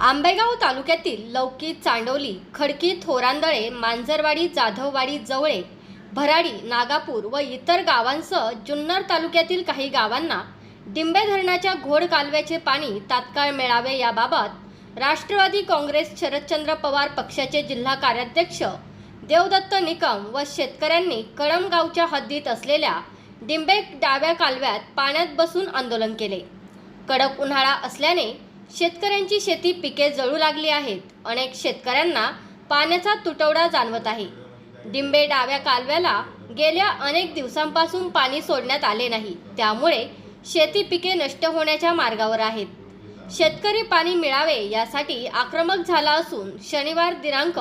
आंबेगाव तालुक्यातील लौकी चांडोली खडकी थोरांदळे मांजरवाडी जाधववाडी जवळे भराडी नागापूर व इतर गावांसह जुन्नर तालुक्यातील काही गावांना डिंबे धरणाच्या घोड कालव्याचे पाणी तात्काळ मिळावे याबाबत राष्ट्रवादी काँग्रेस शरदचंद्र पवार पक्षाचे जिल्हा कार्याध्यक्ष देवदत्त निकम व शेतकऱ्यांनी कळमगावच्या हद्दीत असलेल्या डिंबे डाव्या कालव्यात पाण्यात बसून आंदोलन केले. कडक उन्हाळा असल्याने शेतकऱ्यांची शेती पिके जळू लागली आहेत. अनेक शेतकऱ्यांना पाण्याचा तुटवडा जाणवत आहे. डिंबे डाव्या कालव्याला गेल्या अनेक दिवसांपासून पाणी सोडण्यात आले नाही. त्यामुळे शेती पिके नष्ट होण्याच्या मार्गावर आहेत. शेतकरी पाणी मिळावे यासाठी आक्रमक झाला असून शनिवार दिनांक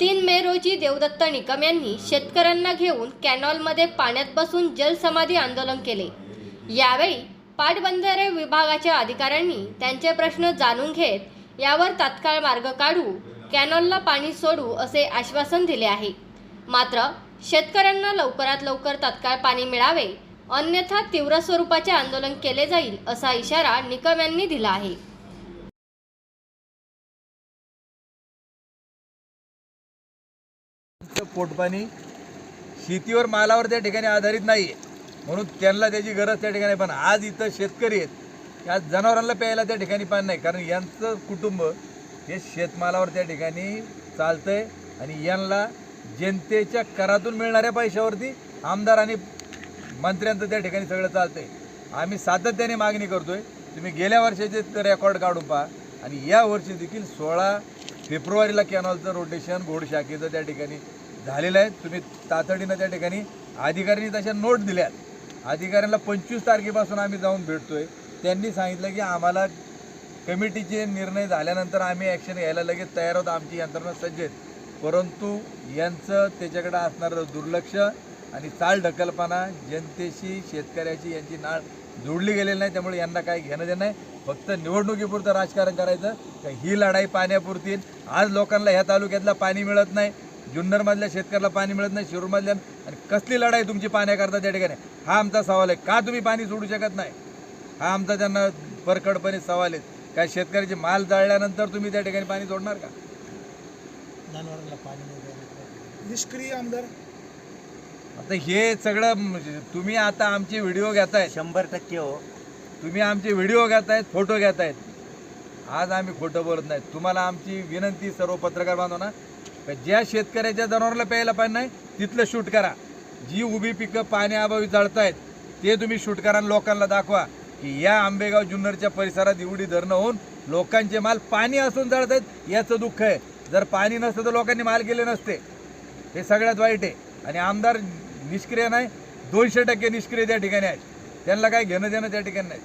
तीन मे रोजी देवदत्त निकम यांनी शेतकऱ्यांना घेऊन कॅनॉलमध्ये पाण्यात बसून जलसमाधी आंदोलन केले. यावेळी पाटबंधारे विभागाच्या अधिकाऱ्यांनी त्यांचे प्रश्न जाणून घेत यावर तात्काळ मार्ग काढू कॅनॉलला पाणी सोडू असे आश्वासन दिले आहे. मात्र शेतकऱ्यांना लवकरात लवकर तात्काळ पाणी मिळावे अन्यथा तीव्र स्वरूपाचे आंदोलन केले जाईल असा इशारा निकम यांनी दिला आहे. पोटपाणी शेतीवर मालावर त्या ठिकाणी आधारित नाही आहे म्हणून त्यांना त्याची गरज त्या ठिकाणी पण. आज इथं शेतकरी आहेत. या जनावरांना प्यायला त्या ठिकाणी पाणी नाही. कारण यांचं कुटुंब हे शेतमालावर त्या ठिकाणी चालतंय आणि यांना जनतेच्या करातून मिळणाऱ्या पैशावरती आमदार आणि मंत्र्यांचं त्या ठिकाणी सगळं चालतंय. आम्ही सातत्याने मागणी करतोय. तुम्ही गेल्या वर्षाचे रेकॉर्ड काढून पहा. आणि या वर्षी देखील सोळा फेब्रुवारीला कॅनॉलचं रोटेशन घोड शाखेचं त्या ठिकाणी झालेलं आहे. तुम्ही तातडीनं त्या ठिकाणी अधिकाऱ्यांनी तशा नोट दिल्यात. अधिकाऱ्यांना पंचवीस तारखेपासून आम्ही जाऊन भेटतोय. त्यांनी सांगितलं की आम्हाला कमिटीचे निर्णय झाल्यानंतर आम्ही ॲक्शन घ्यायला लगेच तयार होतो आमची यंत्रणा सज्ज आहेत परंतु यांचं त्याच्याकडे असणारं दुर्लक्ष आणि चाल ढकलपणा जनतेशी शेतकऱ्याची यांची नाळ जोडली गेलेली नाही. त्यामुळे यांना काही घेणं देणं नाही. फक्त निवडणुकीपुरतं राजकारण करायचं. का ही लढाई पाण्यापुरती आज लोकांना ह्या तालुक्यातलं पाणी मिळत नाही. जुन्नरमधल्या शेतकऱ्याला पाणी मिळत नाही शिरूरमधल्या आणि कसली लढाई तुमची पाण्याकरता त्या ठिकाणी? हा आमचा सवाल आहे. का तुम्ही पाणी सोडू शकत नाही? हा आमचा त्यांना परखडपणे सवाल आहे. काय शेतकऱ्याचे माल जाळल्यानंतर तुम्ही त्या ठिकाणी पाणी सोडणार का? जनावरांना पाणी नाही द्यायला निष्क्रिय आमदार. आता हे सगळं म्हणजे तुम्ही आता आमचे व्हिडिओ घेतायत. शंभर टक्के हो. तुम्ही आमचे व्हिडिओ घेतायत फोटो घेतायत. आज आम्ही खोटं बोलत नाही तुम्हाला आमची विनंती सर्व पत्रकार बांधवांना ज्या शेतकऱ्याच्या जनावराला प्यायला पाणी नाही तिथलं शूट करा. जी उभी पिकं पाण्याअभावी आहेत ते तुम्ही शूट करा आणि लोकांना दाखवा की या आंबेगाव जुन्नरच्या परिसरात एवढी धरणं होऊन लोकांचे माल पाणी असून जळत आहेत याचं दुःख आहे. जर पाणी नसतं तर लोकांनी माल गेले नसते. हे सगळ्यात वाईट आहे. आणि आमदार निष्क्रिय नाही दोनशे टक्के निष्क्रिय त्या ठिकाणी आहेत. त्यांना काय घेणं देणं त्या ठिकाणी नाही.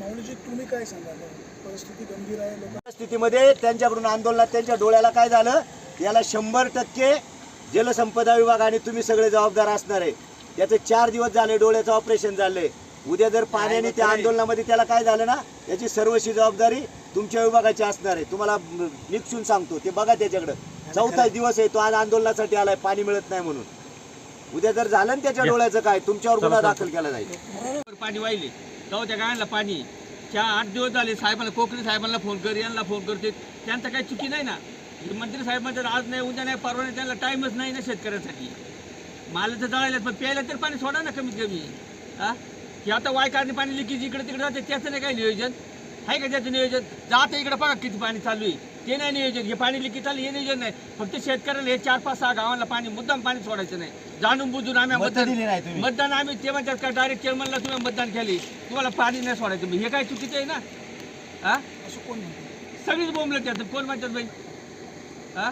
माऊलीजी तुम्ही काय सांगाल? परिस्थिती गंभीर आहे लोक परिस्थितीमध्ये त्यांच्याकडून आंदोलनात त्यांच्या डोळ्याला काय झालं? याला शंभर टक्के जलसंपदा विभाग आणि तुम्ही सगळे जबाबदार असणार आहे. त्याचे चार दिवस झाले डोळ्याचं ऑपरेशन झालंय. उद्या जर पाण्याने त्या आंदोलनामध्ये त्याला काय झालं ना याची सर्वशी जबाबदारी तुमच्या विभागाची असणार आहे. तुम्हाला निपसून सांगतो ते बघा त्याच्याकडं. चौथा दिवस आहे तो आज आंदोलनासाठी आलाय पाणी मिळत नाही म्हणून. उद्या जर झालं ना त्याच्या डोळ्याचं काय तुमच्यावर गुन्हा दाखल केला जाईल. पाणी वाहिले. तेव्हा त्या गायांना पाणी. चार आठ दिवस झाले साहेबांना कोकणी साहेबांना फोन कर यांना फोन करते त्यांचं काही चुकी नाही ना. हे मंत्री साहेब म्हणतात आज नाही उद्या नाही परवा नाही त्यांना टाईमच नाही ना शेतकऱ्यांसाठी. मला तर जळायला पण प्यायला तर पाणी सोडा ना कमीत कमी. हा? की आता वायकारणी पाणी लिकेज इकडे तिकडे जाते त्याचं नाही काय नियोजन. आहे का त्याचं नियोजन? जाते इकडे बघा किती पाणी चालू आहे. ते नाही नियोजन हे पाणी लिकी चालू हे नियोजन नाही. फक्त शेतकऱ्याला हे चार पाच सहा गावांना पाणी मुद्दाम पाणी सोडायचं नाही. जाणून बुजून आम्ही मतं दिली नाही मतदान तुम्ही. मतदान आम्ही ते म्हणतात का डायरेक्ट चेअरमनला तुम्ही मतदान केली. तुम्हाला पाणी नाही सोडायचं. मग हे काय चुकीचं आहे ना? हा? असं कोण म्हणतो? सगळीच बोंबलं त्यात कोण म्हणतात बाई? हा?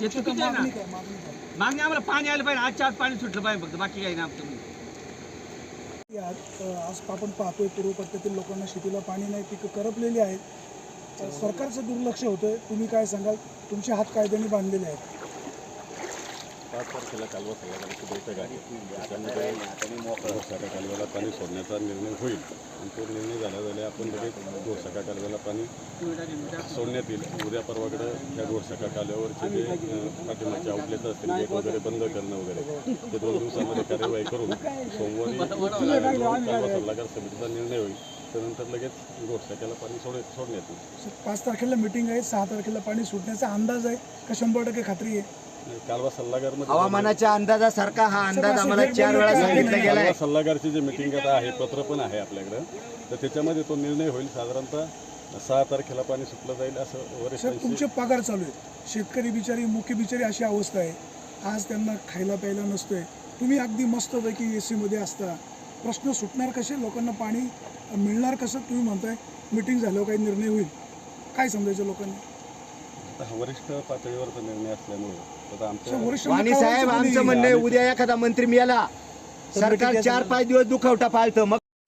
हे चुकीचं आहे मागणी ना काय? मागणी काय? मागणी आम्हाला पाणी आलं पाहिजे. आज चार पाणी सुटलं पाहिजे फक्त. बाकी काही नाही आमचं. आज अ, आज आपण पाहतोय पूर्व पट्ट्यातील लोकांना शेतीला पाणी नाही पिकं करपलेली आहेत. सरकारचं दुर्लक्ष होतंय. तुम्ही काय सांगाल? तुमचे हात कायद्याने बांधलेले आहेत. पाच तारखेला कालवा बैठक आहे. त्याच्यामध्ये कालव्याला पाणी सोडण्याचा निर्णय होईल. आणि तो निर्णय झाला झाल्या आपण लगेच गोसाका कालव्याला पाणी सोडण्यात येईल. उद्या परवाकडे त्या गोसाका कालव्यावरचे जे अं, पाठीमागचे आउटलेट असतील गेट वगैरे बंद करणं वगैरे ते दोन दिवसामध्ये कार्यवाही करून सोमवारी कालवा सल्लागार समितीचा निर्णय होईल. त्यानंतर लगेच घोडसाक्याला पाणी सोड सोडण्यात येईल. पाच तारखेला मिटिंग आहे सहा तारखेला पाणी सुटण्याचा अंदाज आहे का? शंभर टक्के खात्री आहे? कालवा सल्लागारमध्ये हवामानाच्या अंदाजासारखा हा अंदाज आम्हाला चार वेळा सांगितलं. गेलाय. कालवा सल्लागारची जे मिटिंग आता आहे पत्र पण आहे आपल्याकडं. तर त्याच्यामध्ये तो निर्णय होईल साधारणतः सहा तारखेला पाणी सुटलं जाईल असं सर वरिष्ठांशी तुमचे पगार चालू आहेत. शेतकरी बिचारी मुख्य बिचारी अशी अवस्था आहे. आज त्यांना खायला प्यायला नसतोय. तुम्ही अगदी मस्तपैकी ए सीमध्ये असता. प्रश्न सुटणार कसे? लोकांना पाणी मिळणार कसं? तुम्ही म्हणताय मिटिंग झाल्यावर काही निर्णय होईल. काय समजायचं लोकांनी? आता वरिष्ठ पातळीवरचा निर्णय असल्यामुळे. आता सर, आमच्या वरिष्ठांना वाणी साहेब? आमचं म्हणणं आहे उद्या एखादा मंत्री मिळाला. सरकार चार पाच दिवस दुखवटा पाळतं. मग